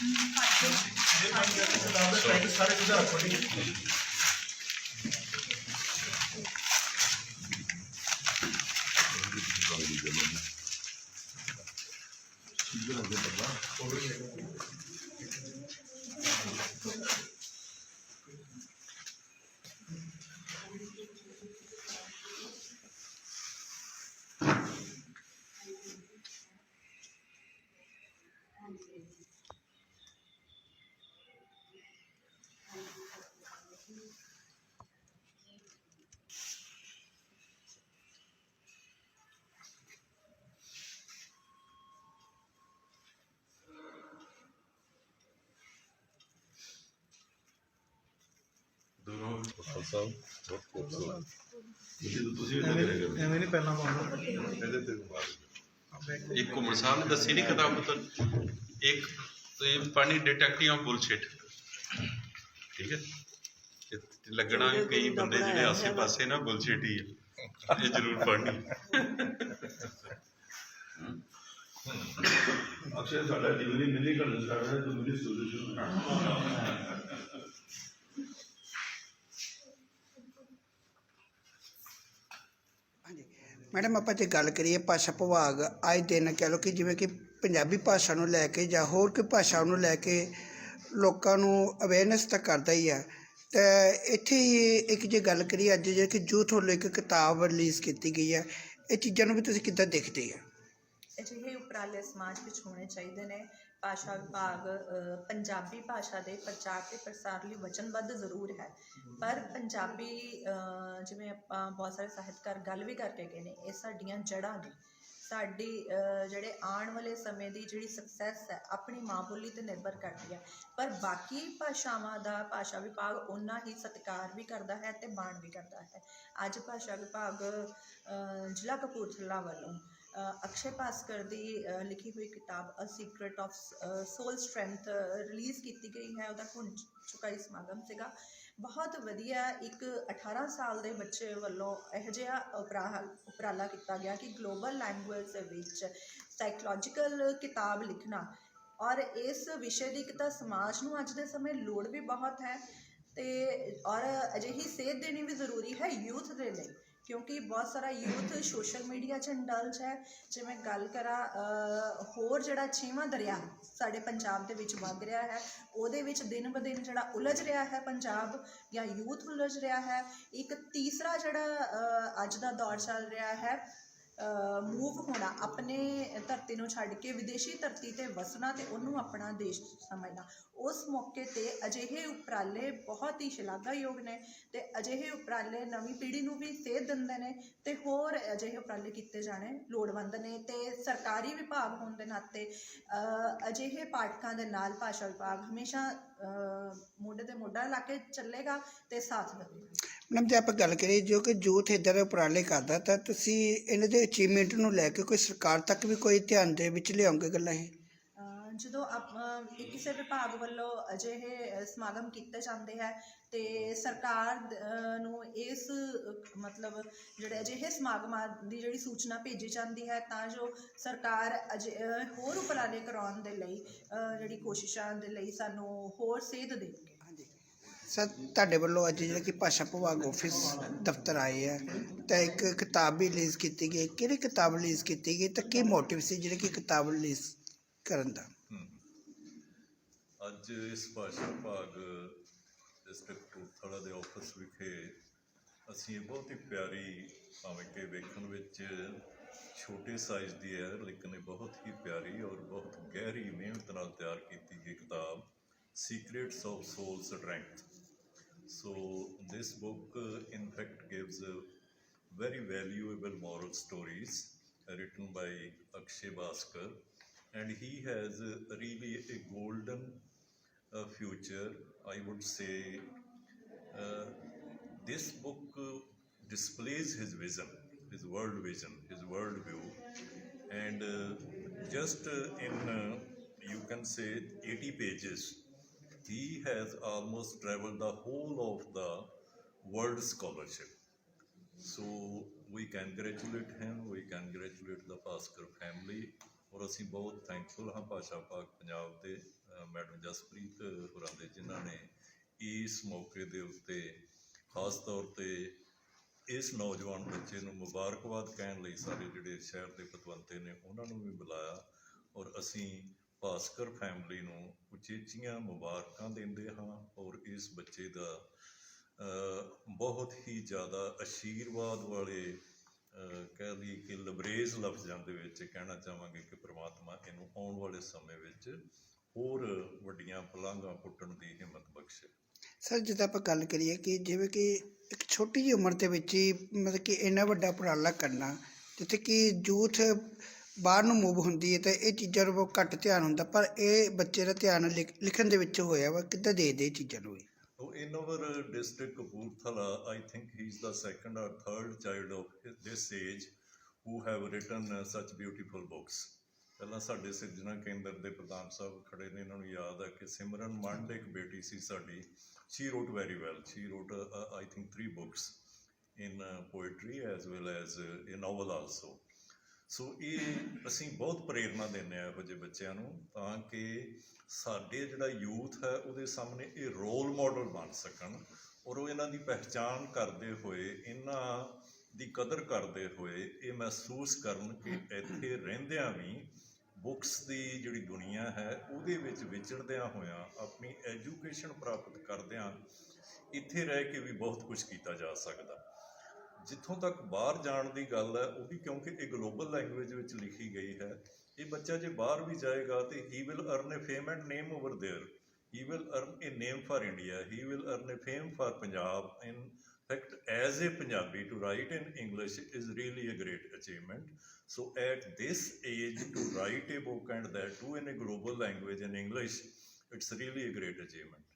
ਇਹ ਬਣ ਖਾਲਸਾ ਬਹੁਤ ਖੂਬਸੂਰਤ। ਤੁਸੀਂ ਐਵੇਂ ਐਵੇਂ ਨਹੀਂ ਪਹਿਲਾਂ ਪਾਉਂਦਾ। ਇਹਦੇ ਤੇ ਮਾਰ ਇੱਕ ਘੁੰਮਣ ਸਾਹਿਬ ਨੇ ਦੱਸੀ ਨਹੀਂ ਕਿਤਾਬ ਤਾਂ ਇੱਕ ਇਹ ਪਾਣੀ ਡਿਟੈਕਟਿੰਗ ਆਫ ਬੁਲਸ਼ਿਟ ਠੀਕ ਹੈ? ਤੇ ਲੱਗਣਾ ਵੀ ਕਈ ਬੰਦੇ ਜਿਹੜੇ ਆਸੇ ਪਾਸੇ ਨਾ ਬੁਲਸ਼ਿਟ ਹੀ ਹੈ ਇਹ ਜ਼ਰੂਰ ਪੜ੍ਹਨੀ। ਅਕਸ਼ਰ ਸਾਡਾ ਡਿਗਰੀ ਮਿਲੀ ਕਰਨ ਹੈ ਤੋਂ ਮਿਲੀ ਸੋਲੂਸ਼ਨ ਮੈਡਮ, ਆਪਾਂ ਜੇ ਗੱਲ ਕਰੀਏ ਭਾਸ਼ਾ ਵਿਭਾਗ ਅੱਜ ਦਿਨ ਕਹਿ ਲਓ ਕਿ ਜਿਵੇਂ ਕਿ ਪੰਜਾਬੀ ਭਾਸ਼ਾ ਨੂੰ ਲੈ ਕੇ ਜਾਂ ਹੋਰ ਕੋਈ ਭਾਸ਼ਾ ਨੂੰ ਲੈ ਕੇ ਲੋਕਾਂ ਨੂੰ ਅਵੇਅਰਨੈਸ ਤਾਂ ਕਰਦਾ ਹੀ ਆ। ਤੇ ਇੱਥੇ ਹੀ ਇੱਕ ਜੇ ਗੱਲ ਕਰੀਏ ਅੱਜ ਜੇ ਕਿ ਜੂਥ ਵੱਲੋਂ ਇੱਕ ਕਿਤਾਬ ਰਿਲੀਜ਼ ਕੀਤੀ ਗਈ ਹੈ ਇਹ ਚੀਜ਼ਾਂ ਨੂੰ ਵੀ ਤੁਸੀਂ ਕਿੱਦਾਂ ਦੇਖਦੇ ਆ? ਅਜਿਹੇ ਉਪਰਾਲੇ ਸਮਾਜ ਵਿੱਚ ਹੋਣੇ ਚਾਹੀਦੇ ਨੇ। ਭਾਸ਼ਾ ਵਿਭਾਗ ਪੰਜਾਬੀ ਭਾਸ਼ਾ ਦੇ ਪ੍ਰਚਾਰ ਤੇ ਪ੍ਰਸਾਰ ਲਈ ਵਚਨਬੱਧ ਜ਼ਰੂਰ ਹੈ। ਪਰ ਪੰਜਾਬੀ ਅ, ਜਿਵੇਂ ਆਪਾਂ ਬਹੁਤ ਸਾਰੇ ਸਾਹਿਤਕਾਰ ਗੱਲ ਵੀ ਕਰਕੇ ਗਏ ਨੇ ਇਹ ਸਾਡੀਆਂ ਜੜ੍ਹਾਂ ਨੇ। ਸਾਡੀ ਜਿਹੜੇ ਆਉਣ ਵਾਲੇ ਸਮੇਂ ਦੀ ਜਿਹੜੀ ਸਕਸੈਸ ਹੈ ਆਪਣੀ ਮਾਂ ਬੋਲੀ ਤੇ ਨਿਰਭਰ ਕਰਦੀ ਹੈ। ਪਰ ਬਾਕੀ ਭਾਸ਼ਾਵਾਂ ਦਾ ਭਾਸ਼ਾ ਵਿਭਾਗ ਉਹਨਾਂ ਹੀ ਸਤਿਕਾਰ ਵੀ ਕਰਦਾ ਹੈ ਤੇ ਮਾਣ ਵੀ ਕਰਦਾ ਹੈ। ਅੱਜ ਭਾਸ਼ਾ ਵਿਭਾਗ ਅ, ਜ਼ਿਲ੍ਹਾ ਕਪੂਰਥਲਾ ਵੱਲੋਂ ਅਕਸ਼ੇ ਭਾਸਕਰ ਦੀ ਲਿਖੀ ਹੋਈ ਕਿਤਾਬ a secret of soul strength release ਕੀਤੀ ਗਈ। ਹੈ ਉਹਦਾ ਹੁਣ ਚੁਕਾਈ, ਸਮਾਗਮ ਸੀਗਾ। ਬਹੁਤ ਵਧੀਆ ਇੱਕ 18 ਸਾਲ ਦੇ ਬੱਚੇ ਵੱਲੋਂ ਇਹੋ ਜਿਹਾ ਉਪਰਾ- ਉਪਰਾਲਾ ਕੀਤਾ ਗਿਆ ਕਿ ਗਲੋਬਲ ਲੈਂਗੁਏਜ ਦੇ ਵਿੱਚ ਸਾਈਕੋਲੋਜੀਕਲ ਕਿਤਾਬ ਲਿਖਣਾ। ਔਰ ਇਸ ਵਿਸ਼ੇ ਦੀ ਇੱਕ ਤਾਂ ਸਮਾਜ ਨੂੰ ਅੱਜ ਦੇ ਸਮੇਂ ਲੋੜ ਵੀ ਬਹੁਤ ਹੈ ਤੇ ਔਰ ਅਜਿਹੀ ਸੇਧ ਦੇਣੀ ਵੀ ਜ਼ਰੂਰੀ ਹੈ ਯੂਥ ਦੇ ਲਈ। ਕਿਉਂਕਿ ਬਹੁਤ ਸਾਰਾ ਯੂਥ ਸੋਸ਼ਲ ਮੀਡੀਆ 'ਚ ਇੰਡਲਜ ਹੈ। ਜਿਵੇਂ ਗੱਲ ਕਰਾਂ ਹੋਰ ਜਿਹੜਾ ਛੇਵਾਂ ਦਰਿਆ ਸਾਡੇ ਪੰਜਾਬ ਦੇ ਵਿੱਚ ਵਗ ਰਿਹਾ ਹੈ, ਉਹਦੇ ਵਿੱਚ ਦਿਨ ਬ ਦਿਨ ਜਿਹੜਾ ਉਲਝ ਰਿਹਾ ਹੈ ਪੰਜਾਬ ਜਾਂ ਯੂਥ ਉਲਝ ਰਿਹਾ ਹੈ। ਇੱਕ ਤੀਸਰਾ ਜਿਹੜਾ ਅੱਜ ਦਾ ਦੌਰ ਚੱਲ ਰਿਹਾ ਹੈ ਮੂਵ ਹੋਣਾ, ਆਪਣੇ ਧਰਤੀ ਨੂੰ ਛੱਡ ਕੇ ਵਿਦੇਸ਼ੀ ਧਰਤੀ ਤੇ ਵਸਣਾ ਤੇ ਉਹਨੂੰ ਆਪਣਾ ਦੇਸ਼ ਸਮਝਣਾ। ਉਸ ਮੌਕੇ ਤੇ ਅਜਿਹੇ ਉਪਰਾਲੇ ਬਹੁਤ ਹੀ ਸ਼ਲਾਘਾਯੋਗ ਨੇ ਤੇ ਅਜਿਹੇ ਉਪਰਾਲੇ ਨਵੀਂ ਪੀੜ੍ਹੀ ਨੂੰ ਵੀ ਸੇਧ ਦਿੰਦੇ ਨੇ ਤੇ ਹੋਰ ਅਜਿਹੇ ਉਪਰਾਲੇ ਕੀਤੇ ਜਾਣੇ ਲੋੜਵੰਦ ਨੇ ਤੇ ਸਰਕਾਰੀ ਵਿਭਾਗ ਹੋਣ ਦੇ ਨਾਤੇ ਅਜਿਹੇ ਪਾਠਕਾਂ ਦੇ ਨਾਲ ਭਾਸ਼ਾ ਵਿਭਾਗ ਹਮੇਸ਼ਾ ਮੋਢੇ ਤੇ ਮੋਢਾ ਲਾ ਕੇ ਚੱਲੇਗਾ ਤੇ ਸਾਥ ਦੇਵੇਗਾ। ਮੈਡਮ, ਜੇ ਆਪਾਂ ਗੱਲ ਕਰੀਏ ਜੋ ਕਿ ਯੂਥ ਇੱਦਾਂ ਦੇ ਉਪਰਾਲੇ ਕਰਦਾ, ਤਾਂ ਤੁਸੀਂ ਇਹਨਾਂ ਦੇ ਅਚੀਵਮੈਂਟ ਨੂੰ ਲੈ ਕੇ ਕੋਈ ਸਰਕਾਰ ਤੱਕ ਵੀ ਕੋਈ ਧਿਆਨ ਦੇ ਵਿੱਚ ਲਿਆਉਂਗੇ ਗੱਲਾਂ ਇਹ? ਜਦੋਂ ਆਪ ਇਹ ਕਿਸੇ ਵਿਭਾਗ ਵੱਲੋਂ ਅਜਿਹੇ ਸਮਾਗਮ ਕੀਤੇ ਜਾਂਦੇ ਹੈ, ਤੇ ਸਰਕਾਰ ਨੂੰ ਇਸ ਮਤਲਬ ਜਿਹੜੇ ਅਜਿਹੇ ਸਮਾਗਮਾਂ ਦੀ ਜਿਹੜੀ ਸੂਚਨਾ ਭੇਜੀ ਜਾਂਦੀ ਹੈ, ਤਾਂ ਜੋ ਸਰਕਾਰ ਅਜੇ ਹੋਰ ਉਪਰਾਲੇ ਕਰਾਉਣ ਦੇ ਲਈ ਜਿਹੜੀ ਕੋਸ਼ਿਸ਼ਾਂ ਦੇ ਲਈ ਸਾਨੂੰ ਹੋਰ ਸੇਧ ਦੇਣਗੇ ਸਰ, ਤੁਹਾਡੇ ਵੱਲੋਂ ਅੱਜ ਜਿਹੜਾ ਕਿ ਭਾਸ਼ਾ ਵਿਭਾਗ ਆਫਿਸ ਦਫ਼ਤਰ ਆਏ ਹੈ ਤਾਂ ਇੱਕ ਕਿਤਾਬ ਵੀ ਰਿਲੀਜ਼ ਕੀਤੀ ਗਈ। ਕਿਹੜੀ ਕਿਤਾਬ ਰਿਲੀਜ਼ ਕੀਤੀ ਗਈ ਤਾਂ ਕੀ ਮੋਟਿਵ ਸੀ ਜਿਹੜੇ ਕਿ ਕਿਤਾਬ ਰਿਲੀਜ਼ ਕਰਨ ਦਾ? ਅੱਜ ਇਸ ਭਾਸ਼ਾ ਵਿਭਾਗ ਡਿਸਟ੍ਰਿਕਟ ਕਪੂਰਥਲਾ ਦੇ ਆਫਿਸ ਵਿਖੇ ਅਸੀਂ ਇਹ ਬਹੁਤ ਹੀ ਪਿਆਰੀ ਭਾਵੇਂ ਕਿ ਵੇਖਣ ਵਿੱਚ ਛੋਟੇ ਸਾਈਜ਼ ਦੀ ਹੈ, ਲੇਕਿਨ ਇਹ ਬਹੁਤ ਹੀ ਪਿਆਰੀ ਔਰ ਬਹੁਤ ਗਹਿਰੀ ਮਿਹਨਤ ਨਾਲ ਤਿਆਰ ਕੀਤੀ ਗਈ ਕਿਤਾਬ secrets of soul strength So this book, uh, in fact, gives uh, very valuable moral stories uh, written by Akshay Bhaskar, and he has uh, really a golden uh, future. I would say uh, this book uh, displays his vision, his world vision, his world view, and uh, just uh, in uh, you can say 80 pages he has almost traveled the whole of the world scholarship. So we congratulate him, we congratulate the Paskar family ਔਰ ਅਸੀਂ ਬਹੁਤ thankful ਹਾਂ ਭਾਸ਼ਾ ਭਾਗ ਪੰਜਾਬ ਦੇ ਅ, madam Jaspreet ਹੋਰਾਂ ਦੇ ਜਿਨ੍ਹਾਂ ਨੇ ਇਸ ਮੌਕੇ ਦੇ ਉੱਤੇ ਖਾਸ ਤੌਰ ਤੇ ਇਸ ਨੌਜਵਾਨ ਬੱਚੇ ਨੂੰ ਮੁਬਾਰਕਬਾਦ ਕਹਿਣ ਲਈ ਸਾਰੇ ਜਿਹੜੇ ਸ਼ਹਿਰ ਦੇ ਪਤਵੰਤੇ ਨੇ ਉਹਨਾਂ ਨੂੰ ਵੀ ਬੁਲਾਇਆ ਔਰ ਅਸੀਂ ਭਾਸਕਰ ਫੈਮਿਲੀ ਨੂੰ ਉਚੇਚੀਆਂ ਮੁਬਾਰਕਾਂ ਦਿੰਦੇ ਹਾਂ ਔਰ ਇਸ ਬੱਚੇ ਦਾ ਬਹੁਤ ਹੀ ਜ਼ਿਆਦਾ ਅਸ਼ੀਰਵਾਦ ਵਾਲੇ ਕਹਿ ਲਈਏ ਕਿ ਲਬਰੇਜ਼ ਲਫ਼ਜ਼ਾਂ ਦੇ ਵਿੱਚ ਕਹਿਣਾ ਚਾਹਾਂਗੇ ਕਿ ਪ੍ਰਮਾਤਮਾ ਇਹਨੂੰ ਆਉਣ ਵਾਲੇ ਸਮੇਂ ਵਿੱਚ ਹੋਰ ਵੱਡੀਆਂ ਪਲਾਂਘਾਂ ਪੁੱਟਣ ਦੀ ਹਿੰਮਤ ਬਖਸ਼ੇ। ਸਰ, ਜਿੱਦਾਂ ਆਪਾਂ ਗੱਲ ਕਰੀਏ ਕਿ ਜਿਵੇਂ ਕਿ ਇੱਕ ਛੋਟੀ ਜਿਹੀ ਉਮਰ ਦੇ ਵਿੱਚ ਹੀ ਮਤਲਬ ਕਿ ਇੰਨਾ ਵੱਡਾ ਉਪਰਾਲਾ ਕਰਨਾ, ਜਿੱਥੇ ਕਿ ਯੂਥ ਬਾਹਰ ਨੂੰ ਮੂਵ ਹੁੰਦੀ ਹੈ ਤਾਂ ਇਹ ਚੀਜ਼ਾਂ ਨੂੰ ਬਹੁਤ ਘੱਟ ਧਿਆਨ ਹੁੰਦਾ ਪਰ ਇਹ ਬੱਚੇ ਦਾ ਧਿਆਨ ਲਿਖ- ਲਿਖਣ ਦੇ ਵਿੱਚ ਹੋਇਆ ਵਾ ਕਿੱਦਾਂ ਦੇਖਦੇ ਇਹ ਚੀਜ਼ਾਂ ਨੂੰ ਵੀ So in our district Kapurthala, I think he's the second or third child of his- this age who have written uh, such beautiful books. ਪਹਿਲਾਂ ਸਾਡੇ ਸਿਰਜਣਾ ਕੇਂਦਰ ਦੇ ਪ੍ਰਧਾਨ ਸਾਹਿਬ ਖੜੇ ਨੇ ਇਹਨਾਂ ਨੂੰ ਯਾਦ ਹੈ ਕਿ ਸਿਮਰਨ ਮੰਡ ਇੱਕ ਬੇਟੀ ਸੀ ਸਾਡੀ she wrote very well she wrote I think 3 books in poetry as well as in novel also uh, a novel also so ਇਹ ਅਸੀਂ ਬਹੁਤ ਪ੍ਰੇਰਣਾ ਦਿੰਦੇ ਆ ਇਹੋ ਜਿਹੇ ਬੱਚਿਆਂ ਨੂੰ ਤਾਂ ਕਿ ਸਾਡੇ ਜਿਹੜਾ ਯੂਥ ਹੈ ਉਹਦੇ ਸਾਹਮਣੇ ਇਹ ਰੋਲ ਮਾਡਲ ਬਣ ਸਕਣ ਔਰ ਉਹ ਇਹਨਾਂ ਦੀ ਪਹਿਚਾਣ ਕਰਦੇ ਹੋਏ, ਇਹਨਾਂ ਦੀ ਕਦਰ ਕਰਦੇ ਹੋਏ ਇਹ ਮਹਿਸੂਸ ਕਰਨ ਕਿ ਇੱਥੇ ਰਹਿੰਦਿਆਂ ਵੀ ਬੁੱਕਸ ਦੀ ਜਿਹੜੀ ਦੁਨੀਆ ਹੈ ਉਹਦੇ ਵਿੱਚ ਵਿਚਰਦਿਆਂ ਹੋਇਆਂ, ਆਪਣੀ ਐਜੂਕੇਸ਼ਨ ਪ੍ਰਾਪਤ ਕਰਦਿਆਂ ਇੱਥੇ ਰਹਿ ਕੇ ਵੀ ਬਹੁਤ ਕੁਝ ਕੀਤਾ ਜਾ ਸਕਦਾ। ਜਿੱਥੋਂ ਤੱਕ ਬਾਹਰ ਜਾਣ ਦੀ ਗੱਲ ਹੈ ਉਹ ਵੀ ਕਿਉਂਕਿ ਇਹ ਗਲੋਬਲ ਲੈਂਗੁਏਜ ਵਿੱਚ ਲਿਖੀ ਗਈ ਹੈ ਇਹ ਬੱਚਾ ਜੇ ਬਾਹਰ ਵੀ ਜਾਏਗਾ ਤੇ he will earn a fame and name over there he will earn a name for India he will earn a fame for Punjab in fact as a Punjabi to write in English is really a great achievement so at this age to write a book and that too in a global language in english it's really a great achievement